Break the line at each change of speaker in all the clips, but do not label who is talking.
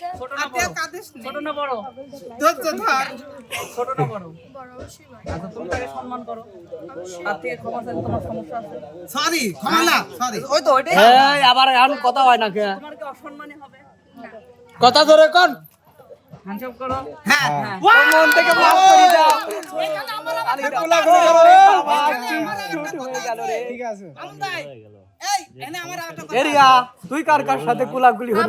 বলছে
ছোট না বড়? ছোট না বড়?
ধৈর্য ধর।
ছোট না বড়?
বড় অবশ্যই
আচ্ছা তুমি তাকে সম্মান করো। তার থেকে ক্ষমা চাইলে তোমার সমস্যা আছে?
সরি ক্ষমা না সরি
ওই তো ওইটাই
এই আবার এখন কথা হয় না কে?
তোমার কি অসম্মানী হবে?
কথা ধরে কোন।
হ্যান্ডশেক করো।
হ্যাঁ।
মন থেকে মাফ করে দাও।
ঠিক আছে। এই এনে আমার একটা কথা
এরিয়া তুই কার কার সাথে কুলাকুলি হবি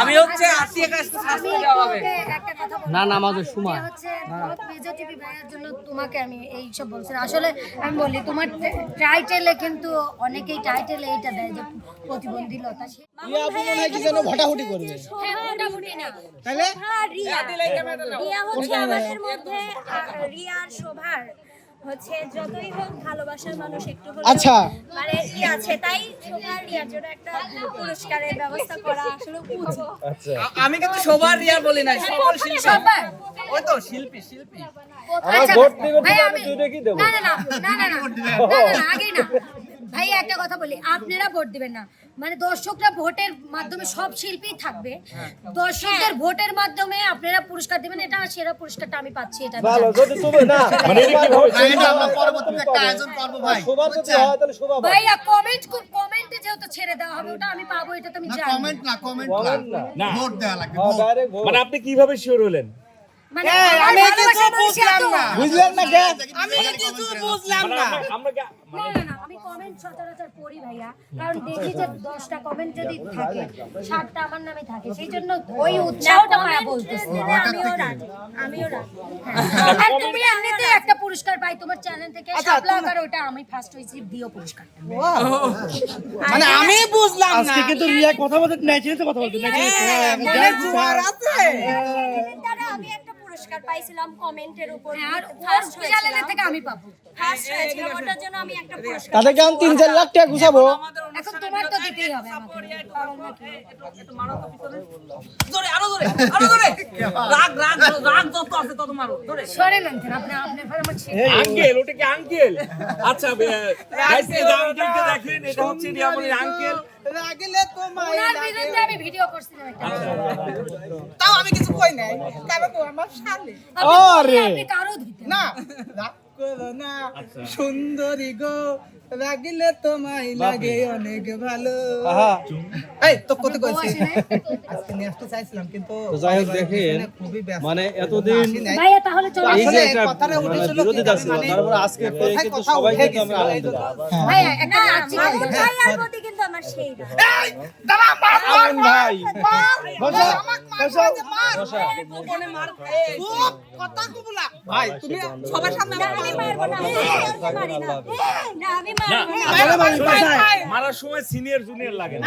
আমি হচ্ছে আত্মীয় কাছে শাস্তি দেওয়া হবে।
একটা কথা বলব।
না না আমাদের সময়
হচ্ছে মেজর টিভি ভাইয়ের জন্য তোমাকে আমি এই সব বলছি আসলে আমি বলি তোমার টাইটেলে কিন্তু অনেকেই টাইটেলে এইটা দেয় যে প্রতিবন্ধীলতা। সে
কি যেন ভটাভটি করবে।
হ্যাঁ, মোটামুটি না।
তাহলে
শোভা রিয়া। রিয়া হচ্ছে আমাদের মধ্যে রিয়ার শোভার। হচ্ছে যতই হোক ভালোবাসার মানুষ একটু হলেও
আচ্ছা।
মানে ই আছে তাই আর রিয়ার জন্য একটা পুরস্কারের ব্যবস্থা করা আসলে উচিত।
আ- আমি কিন্তু সবার রিয়া বলি না সকল শিল্পী। ওই তো শিল্পী শিল্পী।
আচ্ছা, ভাই, আমি- না, না, না, না, না, না, না, না, না, না। কথা বলি আপনারা ভোট দিবেন না। মানে দর্শকরা ভোটের মাধ্যমে সব শিল্পী থাকবে। দর্শকদের ভোটের মাধ্যমে আপনারা পুরস্কার দিবেন এটা সেরা পুরস্কারটা আমি পাচ্ছি এটা জানি।
যদি তুমি না মানে
আমরা পরবর্তীতে একটা আয়োজন করব ভাই
শোভা যদি হয় তাহলে শোভা
ভাইয়া কমেন্ট কমেন্টে যেহেতু ছেড়ে দেওয়া হবে ওটা আমি পাবো এটা তুমি জানো।
কমেন্ট না কমেন্ট না। ভোট দেওয়া লাগবে
হ্যাঁ,
ভোট।
মানে আপনি কীভাবে শিওর হলেন?
মানে আমার
আমি কিছু বুঝলাম না। বুঝলেন না আমি কিছু বুঝলাম না।
আমরা কি
কমেন্ট সচরাচর পড়ি ভাইয়া কারণ দেখি যে দশটা কমেন্ট যদি থাকে সাতটা আমার নামে থাকে সেই জন্য ওই উৎসাহটা মায়া বলতেছে
আমিও রাজি আমিও রাজি
আর তুমি এমনিতে একটা পুরস্কার পাই তোমার চ্যানেল থেকে আর ওটা আমি ফার্স্ট হয়েছি দিও পুরস্কারটা
মানে আমি বুঝলাম না
আজকে কিন্তু রিয়া কথা বলতে ন্যাচারালি কথা বলতে
মনে জোয়ার আছে
চ্যানেলের দ্বারা আমি একটা পুরস্কার পাইছিলাম কমেন্টের উপর।
আর ওর
ফার্স্ট
চ্যানেল থেকে আমি পাবো।
ফার্স্ট হয়েছিলাম ওটার জন্য আমি একটা পুরস্কার
তাদেরকে আমি তিন চার লাখ টাকা গুছাবো
এখন তোমার তো দিতেই হবে আমাকে।
জোরে আরও জোরে আরও জোরে। রাগ রাগ রাগ যত আছে তত মারো জোরে।
সরেন আনতেন আপনি আপনি ফের আমার
আঙ্কেল ওটা কি আঙ্কেল আচ্ছা গাইস এই আঙ্কেলকে দেখেন এটা হচ্ছে রিয়ামনির আঙ্কেল
লাগলে তোমায়
ওনার আমি ভিডিও করছিলাম একটা।
তাও আমি কিছু কই নাই। কারণ ও আমার শালি।
আপনি আপনি কারও
না। রাগ করো না। সুন্দরী গো রাগিলে তোমায় লাগে অনেক ভালো। এই তো কত কইছি। আজকে নিয়ে আসতে চাইছিলাম কিন্তু
তো যাই হোক দেখেন, মানে এতদিন
নাই।
তাহলে চলে।
এই যে
আসলে কথাটা
মানে
উঠেছিল
ছিল
মানে
তারপরে আজকে পেয়ে
কথা উঠে এই
আনন্দ
একটা
আপনার প্রতি কিন্তু আমার সেই
ভাই।
ভাই তুমি সবার সামনে
আমি মারবো না আমি মারবো না।
মারার সময় সিনিয়র জুনিয়র লাগে না।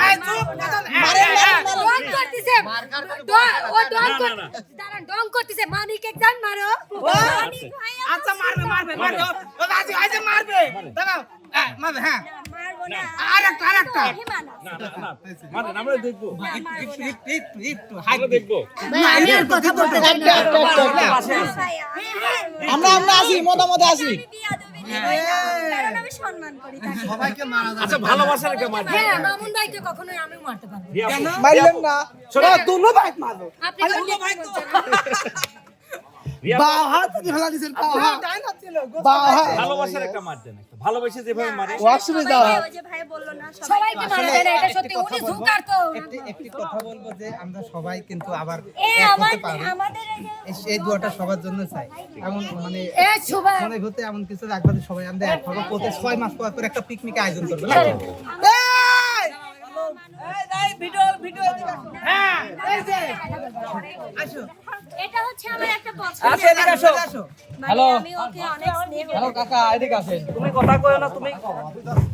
ডং করতেছে। মানিক একজন মারো।
আচ্ছা মারবে মারবে মারবে। মারবে। দাঁড়াও। হ্যাঁ।
ভালোবাসার আমরা
আমি না।
আমরা আছি মতামতে আছি। হাত
ভালোবাসার একটা মার দেন একটা। ভালোবেসে যেভাবে মারে
অসুবিধা।
সবাইকে ওই যে ভাই বলল না,
সবাইকে মারা যায় এটা সত্যি উনি ঝুঁকার তো।
একটি একটি কথা বলব যে আমরা সবাই কিন্তু আবার
আমাদের এই
দুয়াটা সবার জন্য চাই। এমন মানে মনে হতে এমন কিছু রাখব সবাই আমরা এক হব প্রতি ছয় মাস পর পর একটা পিকনিক আয়োজন করব না?
এটা হচ্ছে আমার একটা
এদিকে আসো।
আসো।
আমি ওকে অনেক স্নেহ
হ্যালো কাকা এদিকে আসেন।
তুমি কথা কইও না তুমি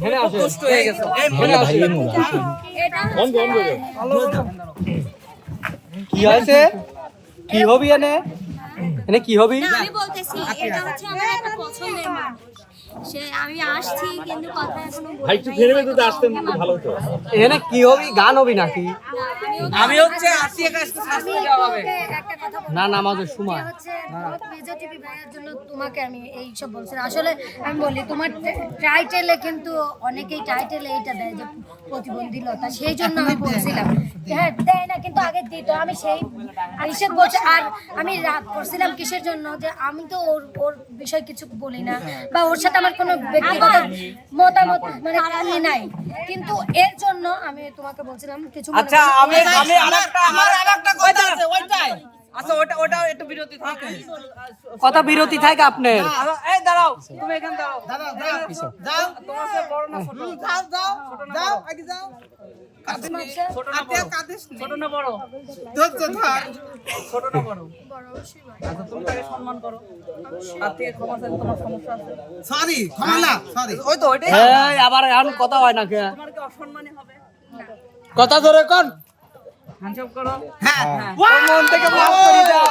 হেনে আসেন।
দুষ্ট হয়ে গেছো।
হেনে আসেন।
এটা হচ্ছে
কি হয়েছে? কি হবি এনে? এনে কি হবি?
না, আমি বলতেছি এটা হচ্ছে আমার একটা পছন্দের মানুষ। সে আমি আসছি কিন্তু কথা এখনও
ভাই একটু আসতেন ভালো হতো।
এখানে কি হবি? গান হবি নাকি?
আমি হচ্ছে আশি কাছে শাস্তি দেওয়া হবে।
বলব।
না নামাজের সময়
মেজর টিভি ভাইয়ের জন্য তোমাকে আমি এই সব বলছি আসলে আমি বলি তোমার টাইটেলে কিন্তু অনেকেই টাইটেলে এইটা দেয় যে প্রতিবন্ধীলতা সেই জন্য আমি বলছিলাম। হ্যাঁ দেয় না কিন্তু আগে দিত। আমি সেই বলছি আর আমি রাগ করছিলাম কিসের জন্য? যে আমি তো ওর ওর বিষয় কিছু বলি না বা ওর সাথে আমার কোনো ব্যক্তিগত মতামত মানে নাই। কিন্তু এর জন্য আমি তোমাকে বলছিলাম কিছু
আচ্ছা আমি আমি আরেকটা আমার আরেকটা কথা আছে ওইটাই আচ্ছা ওটা ওটা একটু বিরতি থাকে।
কথা বিরতি থাকে আপনার।
এই দাঁড়াও তুমি এখানে দাঁড়াও।
দাদা যাও যাও
তোমার সে বড় না ছোট?
যাও যাও যাও আগে যাও।
ছোট না বড়। ছোট না বড়?
ধৈর্য ধর।
ছোট না বড়? আচ্ছা তুমি তাকে সম্মান করো। তার থেকে ক্ষমা চাইলে তোমার সমস্যা আছে?
সরি ক্ষমা না সরি
ওই তো ওইটাই।
আবার এখন কথা হয় নাকি
তোমার কি অসম্মানী হবে?
কথা ধরে কোন? মন থেকে মাফ করে দাও।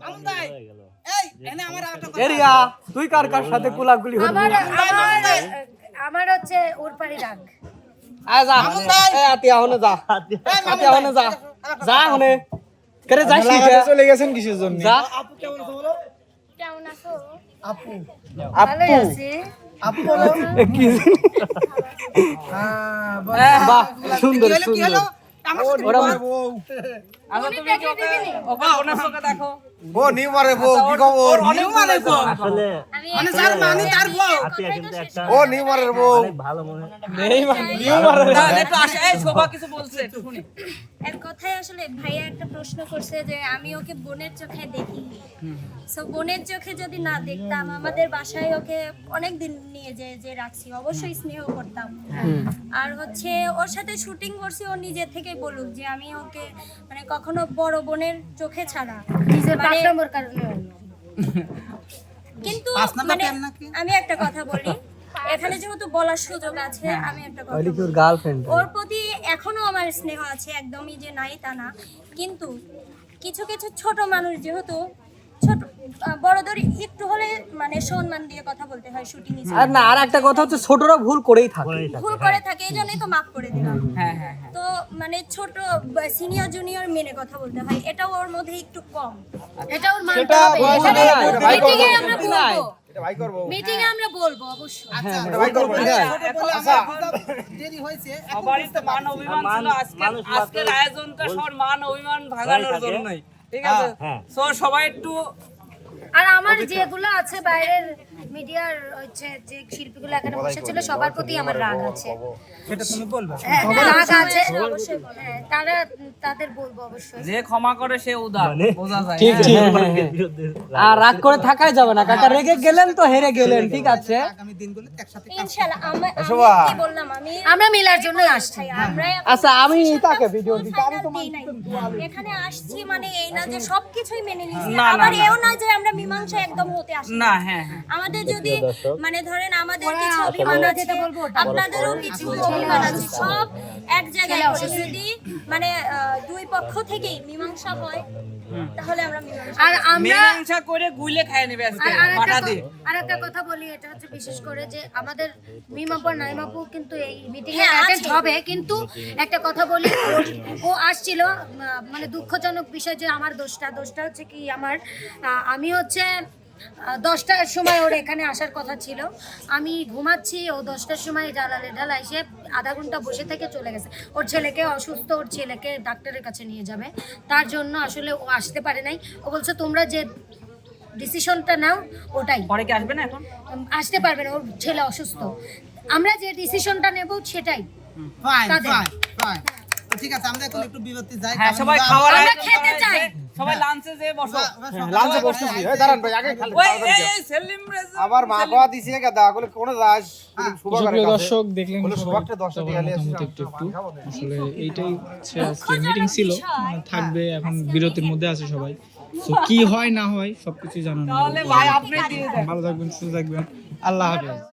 আমন ভাই এই এনে আমার একটা কথা
এরিয়া তুই কার কার সাথে কুলাকুলি হবি
আমার হচ্ছে ওর পাড়ি রাগ।
আয় যা এই আতি যা। আতি আহনে যা। যা। হনে। করে যাস
চলে গেছেন কিসের জন্য?
যা।
আপু কেমন আছে বলো?
কেমন আছো?
আপু। আপু বলো
এ কি
হ্যাঁ
বাহ সুন্দর সুন্দর। ওরা
আচ্ছা তুমি কি ওকে ওকে ওনার চোখে দেখো।
ও নিউ মারে বউ কি খবর?
অনেক তো
আমি
মানে যার মানি তার বউ।
কথাই তো শেষ
ও নিউ মারের
না একটু আসে এই শোভা কিছু বলছে একটু শুনি।
এক কথায় আসলে ভাইয়া একটা প্রশ্ন করছে যে আমি ওকে বোনের চোখে দেখি। সো বোনের চোখে যদি না দেখতাম আমাদের বাসায় ওকে অনেক দিন নিয়ে যে যে রাখছি। অবশ্যই স্নেহ করতাম। আর হচ্ছে ওর সাথে শুটিং করছি ও নিজে থেকে বলুক যে আমি ওকে মানে কখনো বড় বোনের চোখে ছাড়া। মানে- কিন্তু মানে আমি একটা কথা বলি এখানে যেহেতু বলার সুযোগ আছে আমি একটা কথা বলি।
গার্লফ্রেন্ড
ওর প্রতি এখনও আমার স্নেহ আছে একদমই যে নাই তা না। কিন্তু কিছু কিছু ছোট মানুষ যেহেতু ছোট বড়দের একটু হলে মানে সম্মান দিয়ে কথা বলতে হয় শুটিং
আর না আর একটা কথা হচ্ছে ছোটরা ভুল করেই থাকে।
ভুল করে থাকে এই জন্যই তো মাফ করে দিলাম।
হ্যাঁ হ্যাঁ হ্যাঁ।
তো মানে ছোট সিনিয়র জুনিয়র মেনে কথা বলতে হয় এটাও ওর মধ্যে একটু কম।
এটা ওর মানতে হবে। এখানে মিটিং এ আমরা বলব
এটা ভাই করব।
মিটিং এ আমরা বলব অবশ্যই।
আচ্ছা
এটা
আমার দেরি হয়েছে
সবারই তো মান অভিমান ছিল আজকে আজকের আয়োজনটা সবার মান অভিমান ভাঙানোর জন্যই। ঠিক আছে? তো সবাই একটু
আর আমার যেগুলো আছে বাইরের মিডিয়ার হচ্ছে যে শিল্পীগুলো এখানে বসেছিল সবার প্রতি আমার রাগ আছে।
সেটা তুমি বলবে।
হ্যাঁ, রাগ আছে। হ্যাঁ, তারা তাদের বলব অবশ্যই।
যে ক্ষমা করে সে উদার বোঝা যায়।
ঠিক
হ্যাঁ।
ঠিক। আর রাগ করে থাকাই যাবে না কাকা রেগে গেলেন তো হেরে গেলেন ঠিক আছে?
আগামী দিনগুলো একসাথে
ইনশাআল্লাহ আমি আমি কি বললাম আমি?
আমরা মিলার জন্যই আসছি।
আমরা
আচ্ছা আমি তাকে ভিডিও দিই আমি তো
এখানে আসছি মানে এই না যে সবকিছুই মেনে নিচ্ছি
না, না,
আবার এও না যে আমরা মীমাংসা একদম হতে আসে
না হ্যাঁ হ্যাঁ।
আমাদের যদি মানে ধরেন আমাদের কিছু অভিমান আছে আপনাদেরও কিছু অভিমান আছে। সব এক জায়গায় যদি মানে আহ, দুই পক্ষ থেকেই মীমাংসা হয় তাহলে আমরা
আর আমরা
করে গুইলে খায় নেবে আজকে
আর আরেকটা
আর
একটা কথা বলি এটা হচ্ছে বিশেষ করে যে আমাদের মিমাপু আর নাইমাপু কিন্তু এই মিটিং এ অ্যাটেন্ড হবে কিন্তু একটা কথা বলি ও আসছিল মানে দুঃখজনক বিষয় যে আমার দোষটা দোষটা হচ্ছে কি আমার আমি হচ্ছে দশটার সময় ওর এখানে আসার কথা ছিল। আমি ঘুমাচ্ছি ও দশটার সময় জ্বালালে ঢালা এসে আধা ঘণ্টা বসে থেকে চলে গেছে। ওর ছেলেকে অসুস্থ ওর ছেলেকে ডাক্তারের কাছে নিয়ে যাবে। তার জন্য আসলে ও আসতে পারে নাই। ও বলছে তোমরা যে ডিসিশনটা নাও ওটাই।
পরে কি আসবে না এখন?
আসতে পারবে না ওর ছেলে অসুস্থ। আমরা যে ডিসিশনটা নেব সেটাই।
ঠিক আছে আমরা এখন একটু বিরতি যাই
হ্যাঁ সবাই খাওয়ার
আমরা খেতে চাই।
হয়েছে। সবাই লাঞ্চে যে বসো।
লাঞ্চে
আবার
বসতেছি
আইসি।
দাঁড়ান ভাই আগে খালি
ওই এই এই সেলিম
আবার মা বাবা দিছে গাদা বলে কোন যাস
সুপ্রিয় দর্শক দেখলেন
সুভাগটা
একটু একটু আসলে এইটাই হচ্ছে আজকে মিটিং ছিল। থাকবে এখন বিরতির মধ্যে আছে সবাই। তো কি হয় না হয় সবকিছু জানানো
তাহলে ভাই আপনি দিয়ে দেন।
ভালো থাকবেন সুস্থ থাকবেন। আল্লাহ হাফেজ।